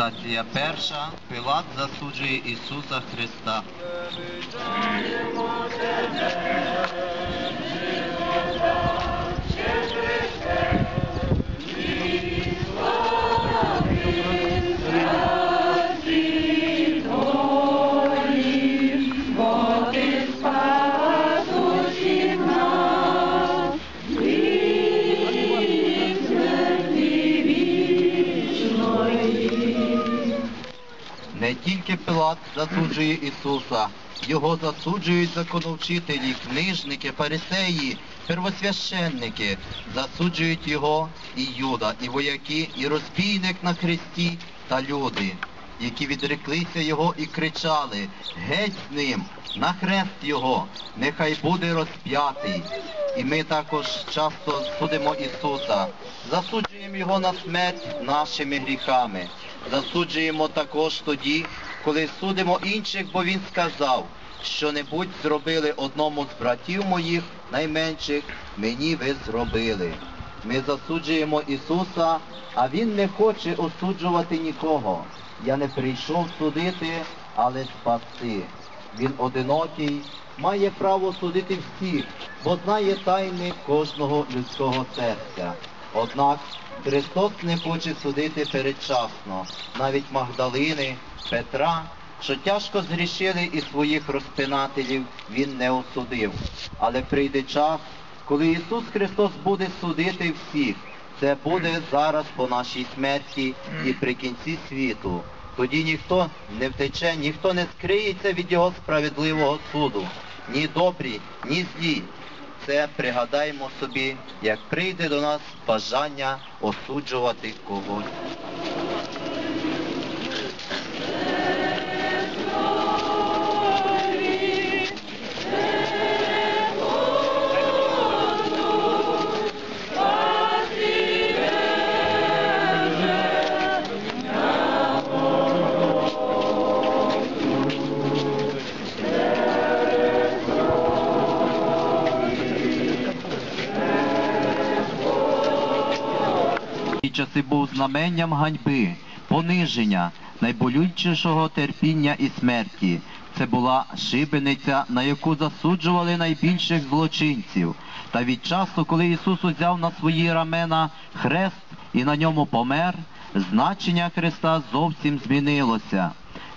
Стація перша. Пилат засуджує Ісуса Христа. Пилат засуджує Ісуса, його засуджують законовчителі, книжники, фарисеї, первосвященники, засуджують його і Юда, і вояки, і розбійник на хресті та люди, які відреклися його і кричали Геть з ним, на хрест його, нехай буде розп'ятий. І ми також часто судимо Ісуса, засуджуємо Його на смерть нашими гріхами. Засуджуємо також тоді, коли судимо інших, бо Він сказав, що небудь зробили одному з братів моїх найменших, мені ви зробили. Ми засуджуємо Ісуса, а Він не хоче осуджувати нікого. Я не прийшов судити, але спасти. Він одинокий, має право судити всіх, бо знає тайни кожного людського серця. Однак Христос не хоче судити передчасно, навіть Магдалини, Петра, що тяжко згрішили і своїх розпинателів він не осудив. Але прийде час, коли Ісус Христос буде судити всіх. Це буде зараз по нашій смерті і при кінці світу. Тоді ніхто не втече, ніхто не скриється від Його справедливого суду. Ні добрі, ні злі. Це пригадаємо собі, як прийде до нас бажання осуджувати когось. Часи був знаменням ганьби, пониження, найболючішого терпіння і смерті. Це була шибениця, на яку засуджували найбільших злочинців. Та від часу, коли Ісус узяв на свої рамена хрест і на ньому помер, значення Христа зовсім змінилося.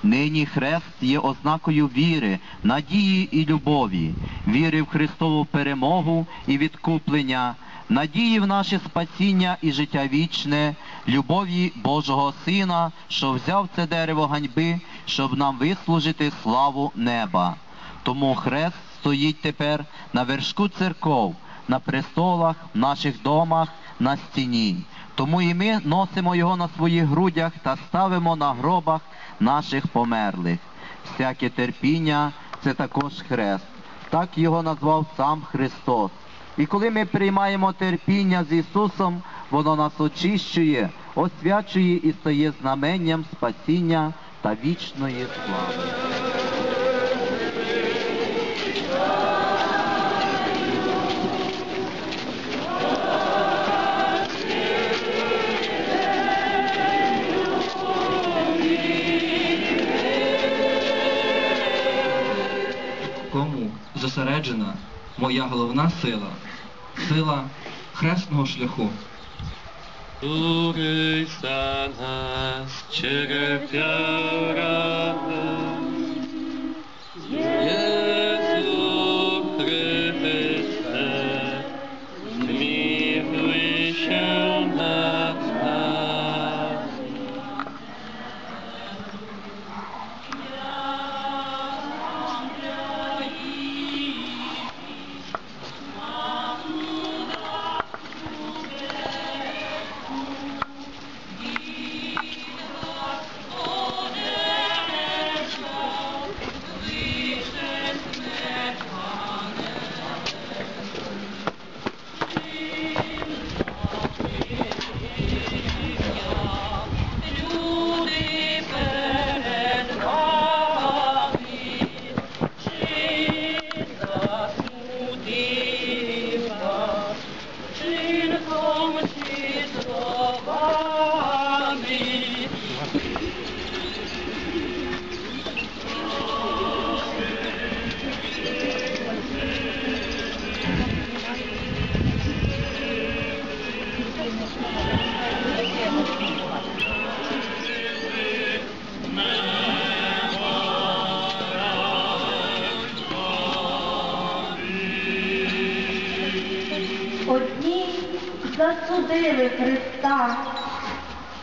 Нині хрест є ознакою віри, надії і любові, віри в Христову перемогу і відкуплення, надії в наше спасіння і життя вічне, любові Божого Сина, що взяв це дерево ганьби, щоб нам вислужити славу неба. Тому хрест стоїть тепер на вершку церков, на престолах, в наших домах, на стіні. Тому і ми носимо його на своїх грудях та ставимо на гробах наших померлих. Всяке терпіння це також хрест. Так його назвав сам Христос. І коли ми приймаємо терпіння з Ісусом, воно нас очищує, освячує і стає знаменням спасіння та вічної слави. Моя головна сила, сила хресного шляху. Który нас череп'я cierpiał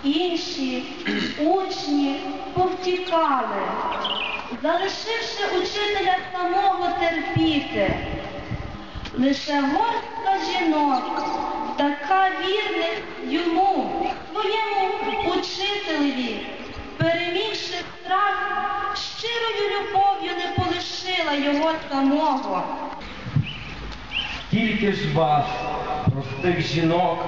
Інші учні повтікали, залишивши учителя самого терпіти. Лише горстка жінок, така вірних йому, своєму учителеві, перемігши страх, щирою любов'ю не полишила його самого. Скільки ж вас, простих жінок,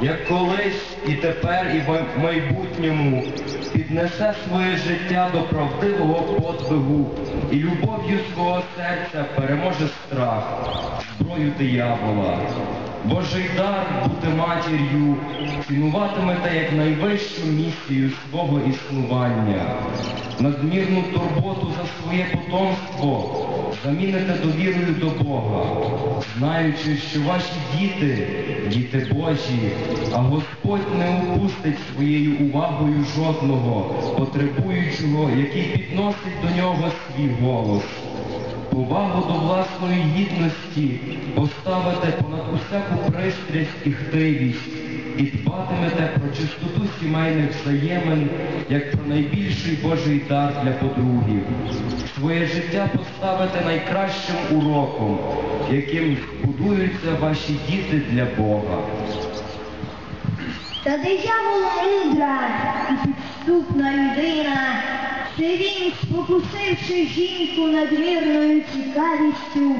як колись і тепер, і в майбутньому, піднесе своє життя до правдивого подвигу і любов'ю свого серця переможе страх, зброю диявола. Божий дар бути матір'ю, цінуватимете як найвищу місію свого існування, надмірну турботу за своє потомство заміните довірою до Бога, знаючи, що ваші діти діти Божі, а Господь не опустить своєю увагою жодного потребуючого, який підносить до нього свій голос. Повагу до власної гідності поставите понад усяку пристрасть і хтивість і дбатимете про чистоту сімейних взаємин, як про найбільший Божий дар для подругів. Своє життя поставите найкращим уроком, яким будуються ваші діти для Бога. Та диявол мудра і підступна людина. Він, спокусивши жінку надмірною цікавістю,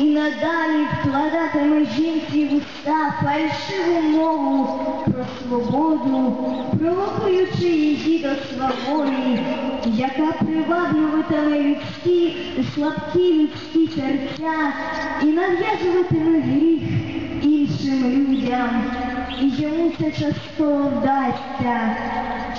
і надалі вкладатиме жінці в уста фальшиву мову про свободу, провокуючи її до сваволі, яка приваблюватиме людські слабкі людські серця і нав'язуватиме гріх іншим людям. І йому це часто вдасться.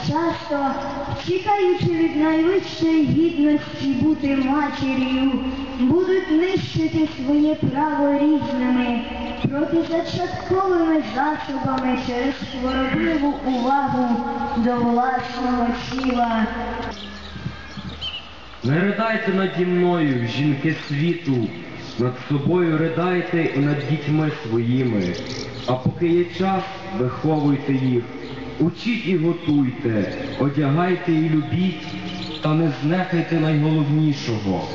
Часто, втікаючи від найвищої гідності бути матір'ю, будуть нищити своє право різними, протизачатковими засобами через хворобливу увагу до власного тіла. Не ридайте наді мною, жінки світу, над собою ридайте і над дітьми своїми. А поки є час, виховуйте їх, учіть і готуйте, одягайте і любіть, та не знехайте найголовнішого.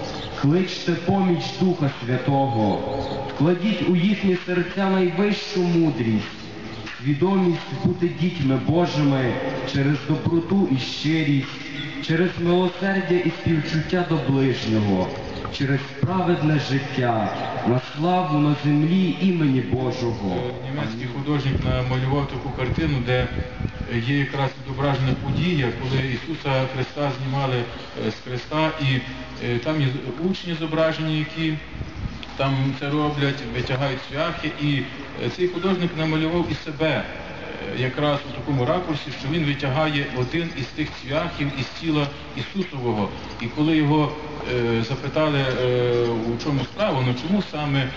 Кличте поміч Духа Святого, вкладіть у їхні серця найвищу мудрість, свідомість бути дітьми Божими через доброту і щирість, через милосердя і співчуття до ближнього, через праведне життя, на славу на землі імені Божого. Німецький художник намалював таку картину, де є якраз відображена подія, коли Ісуса Христа знімали е, з Христа, і е, там є учні зображені, які там це роблять, витягають цвяхи, і е, цей художник намалював і себе якраз у такому ракурсі, що він витягає один із тих цвяхів із тіла Ісусового. І коли його запитали, е, у чому справа, ну чому саме е,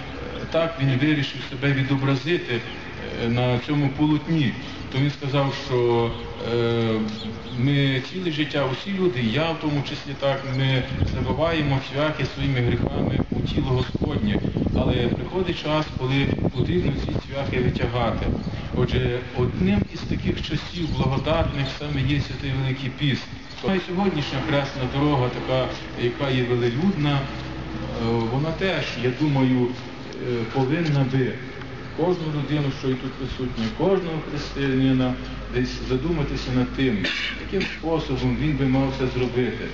так він вирішив себе відобразити е, на цьому полотні, то він сказав, що е, ми ціле життя, усі люди, я в тому числі так, ми забиваємо цвяхи своїми гріхами у тіло Господнє. Але приходить час, коли потрібно ці цвяхи витягати. Отже, одним із таких часів благодатних саме є святий Великий Піст. А сьогоднішня хресна дорога, така, яка є велелюдна, е, вона теж, я думаю, е, повинна би кожну людину, що і тут присутня, кожного християнина десь задуматися над тим, яким способом він би мав це зробити.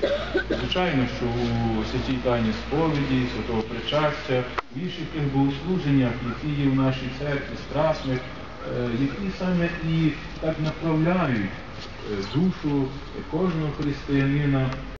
Звичайно, що у святій Тані сповіді, святого причастя, в інших тих богослуженнях, які є в нашій церкві, страсних, е, які саме і так направляють душу кожного християнина